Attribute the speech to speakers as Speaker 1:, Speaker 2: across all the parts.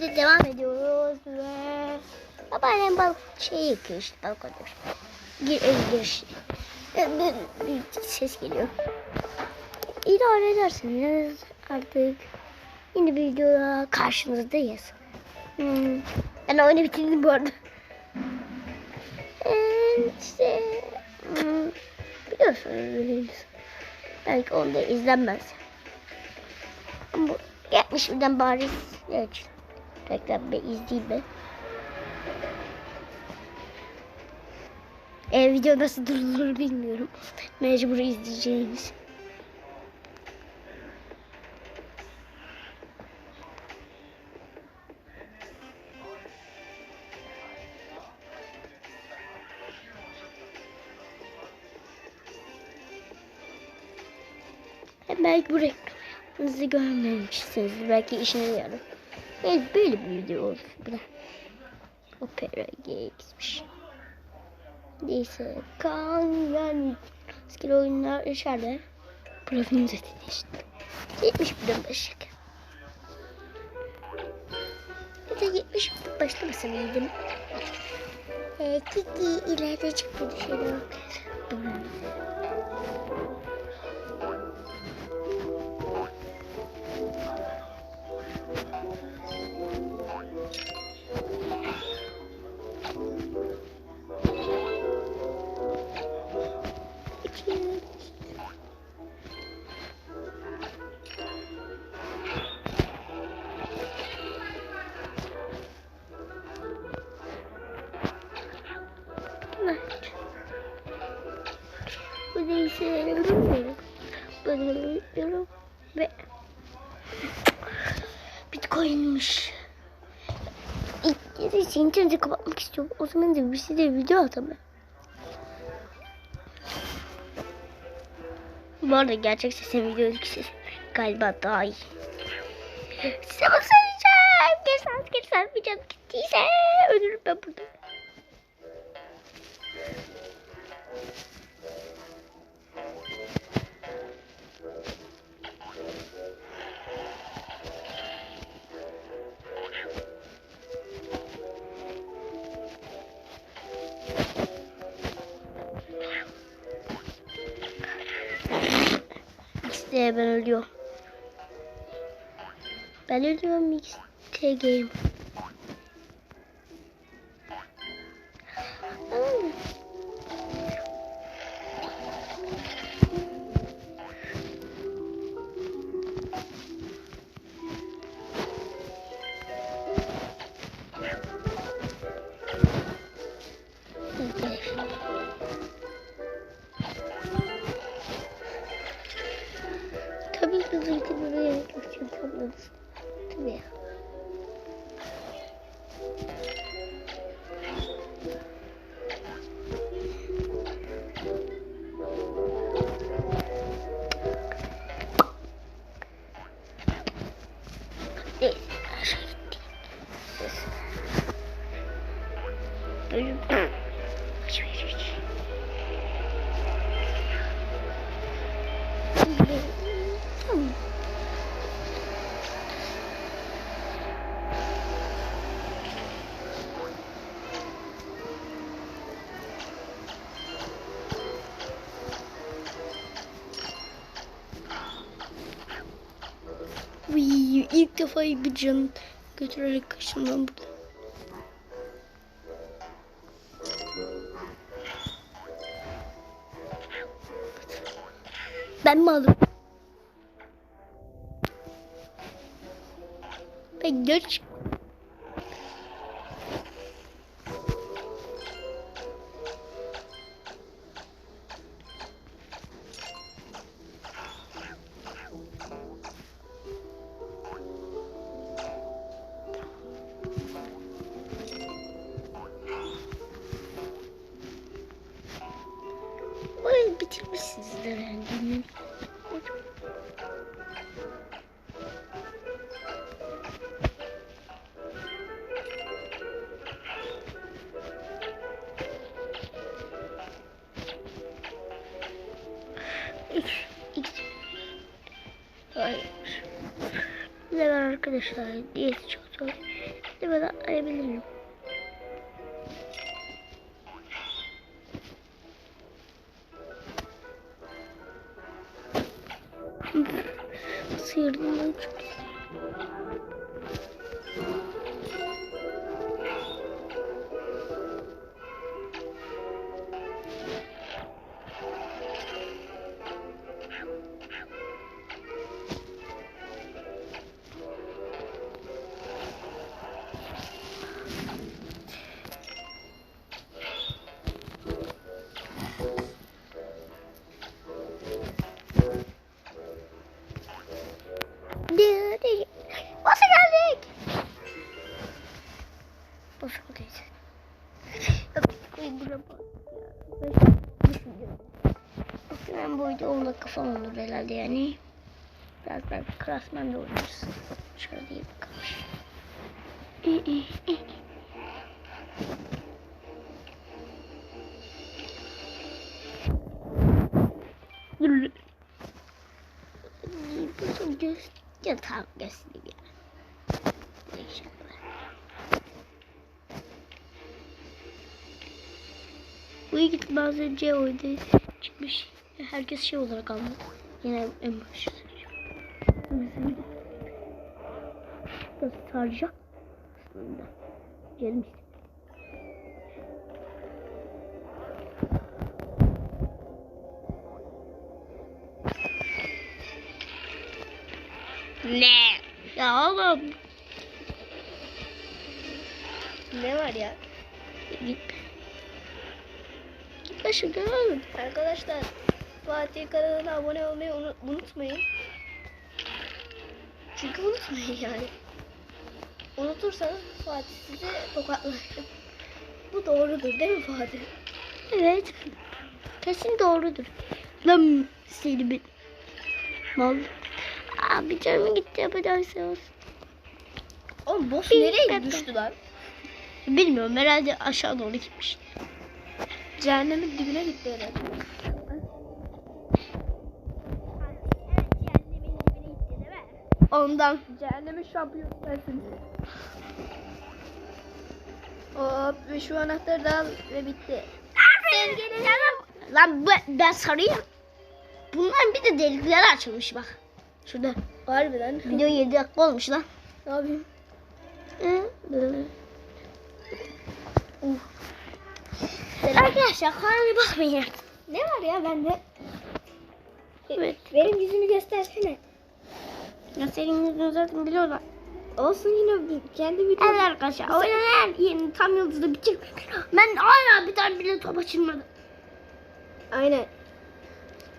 Speaker 1: de devam ediyoruz ve babaannem balık şey yapıyor işte alıyor. Gir, ev giriş. Ee, ses geliyor. İdare ederseniz artık yeni bir videoda karşınızdayız. Hmm. Ben oyunu bitirdim bu arada. Ee, işte hmm, biliyorsunuz. Belki onda izlenmez. Ama bu yapmış birden bariz evet. Tekrar bir izleyeyim ben. E, video nasıl durdurulur bilmiyorum. Mecbur izleyeceğiniz. Belki bu reklamınızı görmemişsiniz. Belki işine yarar. Evet, böyle bir video oldu. Bu da Opera Games'miş. Neyse. Kaan yani skill oyunlar içeride. Profilimize işte. 70 bin başlık. Ya da 70 başlamasın iyiydim. Ee, Kiki ileride çıktı dışarı. Bu. Böyle biliyorum ve Bitcoin'miş. İlk kez interneti kapatmak istiyorum. O zaman da bir size video atamam. Bu arada gerçek sesim videodaki ses galiba daha iyi. Size söyleyeceğim. Geçseniz geçseniz bir canım gittiyse ölürüm ben burada. İkisi de game. İlk defa bir can götürerek kaçtım ben burada. Ben mi aldım? Ben geç. Arkadaşlar? Diyet çok zor. Evet atlayabilirim. Herhalde yani. Biraz belki klasman da oynarız. Şöyle bakalım. Bütün göz yatağı göstereyim ya. Bu ilk az önce oyunda çıkmış. Herkes şey olarak aldı. Yine en başta. Biraz saracak. Aslında. İşte. Ne? Ya oğlum.
Speaker 2: Ne var ya?
Speaker 1: Git. Git lan şuradan.
Speaker 2: Arkadaşlar Fatih kanalına abone olmayı unu- unutmayın. Çünkü unutmayın yani. Unutursanız Fatih sizi tokatlar. Bu doğrudur değil mi Fatih?
Speaker 1: Evet. Kesin doğrudur. Lan seni bir... Mal. Abi canım gitti yapacaksanız.
Speaker 2: Oğlum boss
Speaker 1: Bir
Speaker 2: nereye düştü lan?
Speaker 1: Bilmiyorum herhalde aşağı doğru gitmiş.
Speaker 2: Cehennemin dibine gitti herhalde. Ondan. Cehennemin şampiyonu sensin. Hop ve şu anahtarı da al ve bitti.
Speaker 1: Sevgili. Lan ben, ben sarayım. Bunların bir de delikleri açılmış bak. Şurada.
Speaker 2: Harbiden.
Speaker 1: Video 7 dakika olmuş lan.
Speaker 2: Ne yapayım?
Speaker 1: Arkadaşlar kanalıma bakmayın.
Speaker 2: Ne var ya bende?
Speaker 1: Evet.
Speaker 2: Benim yüzümü göstersene.
Speaker 1: Ya senin yüzünü zaten biliyorlar.
Speaker 2: Olsun yine bir- kendi videom.
Speaker 1: Evet arkadaşlar. Oynayan yeni tam yıldızı bitir. Ben hala bir tane bile top açılmadı.
Speaker 2: Aynen.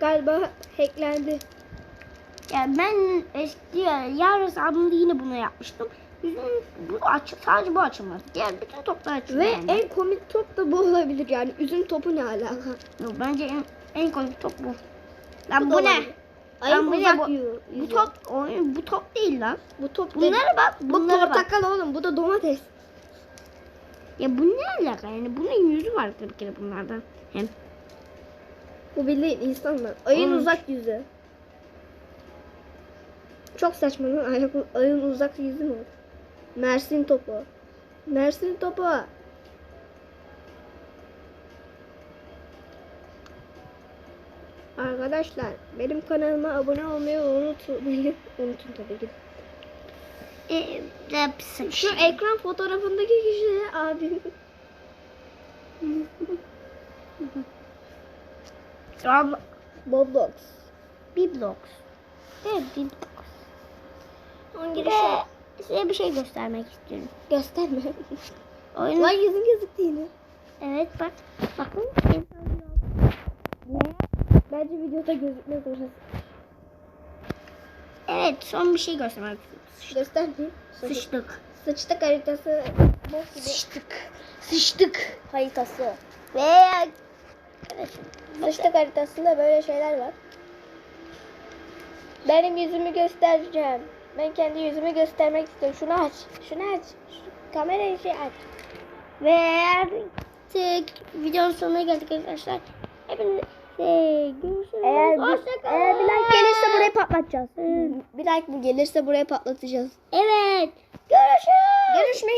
Speaker 2: Galiba hacklendi.
Speaker 1: Ya ben eski yar hesabımda yine bunu yapmıştım. Yüzüm bu aç, sadece bu açılmadı. Diğer bütün toplar açıldı.
Speaker 2: Ve
Speaker 1: yani.
Speaker 2: en komik top da bu olabilir yani. Üzüm topu ne alaka?
Speaker 1: Bence en, en komik top bu. Lan
Speaker 2: da
Speaker 1: bu, ne?
Speaker 2: olabilir. Ayın
Speaker 1: Lan bu
Speaker 2: uzak
Speaker 1: Bu, bu top oyun bu top değil lan.
Speaker 2: Bu top
Speaker 1: Bunlara
Speaker 2: değil.
Speaker 1: bak.
Speaker 2: Bu
Speaker 1: Bunlara bak.
Speaker 2: portakal oğlum. Bu da domates.
Speaker 1: Ya bu ne alaka yani? Bunun yüzü var bir kere bunlardan. Hem
Speaker 2: Bu bildiğin insanlar. Ayın
Speaker 1: Oğlum.
Speaker 2: uzak yüzü. Çok saçma lan. Ayın uzak yüzü mü? Mersin topu. Mersin topu. Arkadaşlar benim kanalıma abone olmayı unutmayın. Unutun tabii ki.
Speaker 1: e.
Speaker 2: Şu ekran fotoğrafındaki kişi abim.
Speaker 1: Abla.
Speaker 2: Boblox.
Speaker 1: Biblox. Evet Biblox.
Speaker 2: Onun girişi.
Speaker 1: size bir şey göstermek istiyorum.
Speaker 2: Gösterme.
Speaker 1: Oyun.
Speaker 2: Lan yüzün gözüktü yine.
Speaker 1: Evet bak. Bakın.
Speaker 2: Bence videoda gözükmez orası.
Speaker 1: Evet son bir şey göstermek istiyorum.
Speaker 2: Göstermeyeyim.
Speaker 1: Sıçtık.
Speaker 2: Sıçtık haritası.
Speaker 1: Sıçtık. Sıçtık.
Speaker 2: Haritası.
Speaker 1: Ve.
Speaker 2: Sıçtık haritasında böyle şeyler var. Benim yüzümü göstereceğim. Ben kendi yüzümü göstermek istiyorum. Şunu aç. Şunu aç. Şu kamerayı şey aç.
Speaker 1: Ve artık videonun sonuna geldik arkadaşlar. Hepinize görüşürüz.
Speaker 2: Eğer, bir, eğer bir like gelirse burayı patlatacağız. Bir like bu gelirse burayı patlatacağız.
Speaker 1: Evet. Görüşürüz.